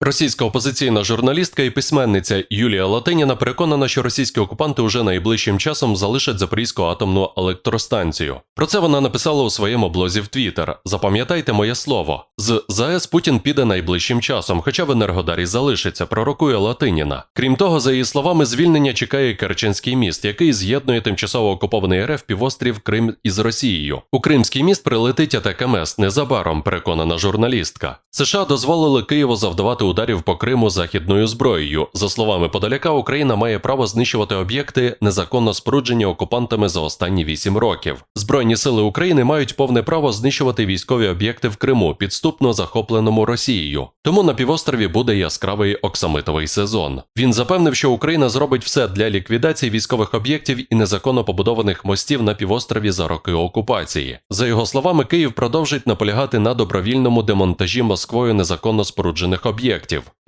Російська опозиційна журналістка і письменниця Юлія Латиніна переконана, що російські окупанти уже найближчим часом залишать Запорізьку атомну електростанцію. Про це вона написала у своєму блозі в Твіттер. Запам'ятайте моє слово. З ЗАЕС Путін піде найближчим часом, хоча в Енергодарі залишиться, пророкує Латиніна. Крім того, за її словами, звільнення чекає Керченський міст, який з'єднує тимчасово окупований РФ півострів Крим із Росією. У Кримський міст прилетить АТКМС незабаром, переконана журналістка. США дозволили Києву завдавати ударів по Криму західною зброєю. За словами Подоляка, Україна має право знищувати об'єкти, незаконно споруджені окупантами за останні вісім років. Збройні сили України мають повне право знищувати військові об'єкти в Криму, підступно захопленому Росією. Тому на півострові буде яскравий оксамитовий сезон. Він запевнив, що Україна зробить все для ліквідації військових об'єктів і незаконно побудованих мостів на півострові за роки окупації. За його словами, Київ продовжить наполягати на добровільному демонтажі Москвою незаконно споруджених об'єктів.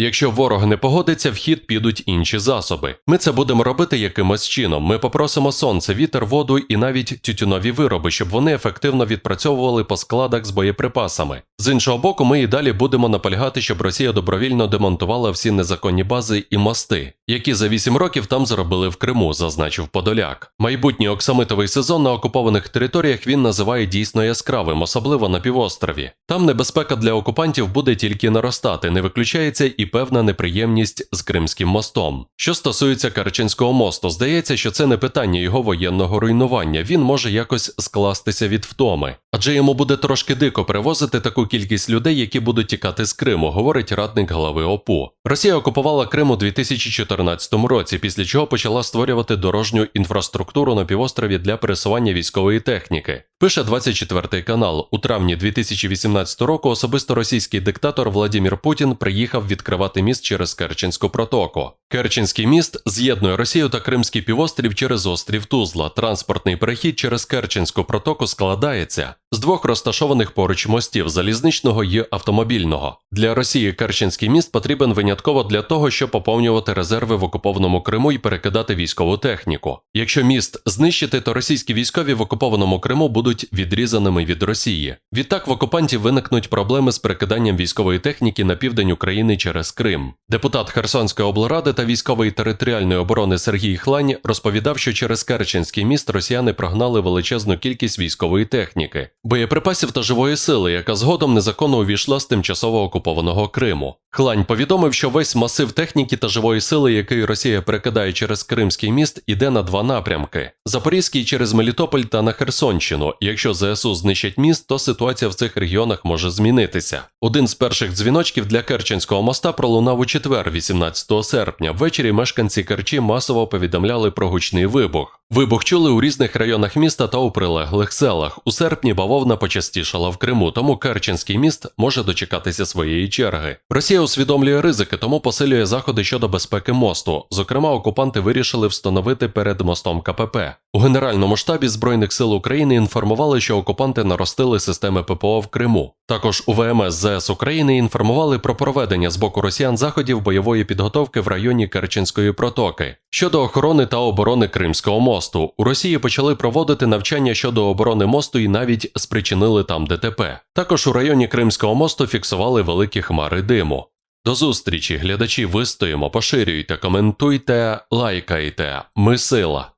Якщо ворог не погодиться, в хід підуть інші засоби. Ми це будемо робити якимось чином. Ми попросимо сонце, вітер, воду і навіть тютюнові вироби, щоб вони ефективно відпрацьовували по складах з боєприпасами. З іншого боку, ми і далі будемо наполягати, щоб Росія добровільно демонтувала всі незаконні бази і мости, які за 8 років там зробили в Криму, зазначив Подоляк. Майбутній оксамитовий сезон на окупованих територіях він називає дійсно яскравим, особливо на півострові. Там небезпека для окупантів буде тільки наростати, не виключається і певна неприємність з Кримським мостом. Що стосується Керченського мосту, здається, що це не питання його воєнного руйнування. Він може якось скластися від втоми, адже йому буде трошки дико перевозити таку кількість людей, які будуть тікати з Криму, говорить радник глави ОПУ. Росія окупувала Крим у 2014 році, після чого почала створювати дорожню інфраструктуру на півострові для пересування військової техніки. Пише 24 канал. У травні 2018 року особисто російський диктатор Владимир Путін приїхав відкривати міст через Керченську протоку. Керченський міст з'єднує Росію та Кримський півострів через острів Тузла. Транспортний перехід через Керченську протоку складається з двох розташованих поруч мостів залізничного і автомобільного. Для Росії Керченський міст потрібен винятково для того, щоб поповнювати резерви в окупованому Криму і перекидати військову техніку. Якщо міст знищити, то російські військові в окупованому Криму будуть відрізаними від Росії. Відтак в окупантів виникнуть проблеми з перекиданням військової техніки на південь України через Крим. Депутат Херсонської облради та військової територіальної оборони Сергій Хлань розповідав, що через Керченський міст росіяни прогнали величезну кількість військової техніки, боєприпасів та живої сили, яка згодом незаконно увійшла з тимчасово окупованого Криму. Хлань повідомив, що весь масив техніки та живої сили, який Росія перекидає через Кримський міст, іде на два напрямки: Запорізький через Мелітополь та на Херсонщину. Якщо ЗСУ знищать міст, то ситуація в цих регіонах може змінитися. Один з перших дзвіночків для Керченського моста пролунав у четвер, 18 серпня. Ввечері мешканці Керчі масово повідомляли про гучний вибух. Вибух чули у різних районах міста та у прилеглих селах. У серпні бавовна почастішала в Криму, тому Керченський міст може дочекатися своєї черги. Росія усвідомлює ризики, тому посилює заходи щодо безпеки мосту. Зокрема, окупанти вирішили встановити перед мостом КПП. У Генеральному штабі Збройних сил України інформували, що окупанти наростили системи ППО в Криму. Також у ВМС ЗС України інформували про проведення з боку росіян заходів бойової підготовки в районі Керченської протоки. Щодо охорони та оборони Кримського мосту, у Росії почали проводити навчання щодо оборони мосту і навіть спричинили там ДТП. Також у районі Кримського мосту фіксували великі хмари диму. До зустрічі, глядачі, вистоїмо, поширюйте, коментуйте, лайкайте. Ми сила.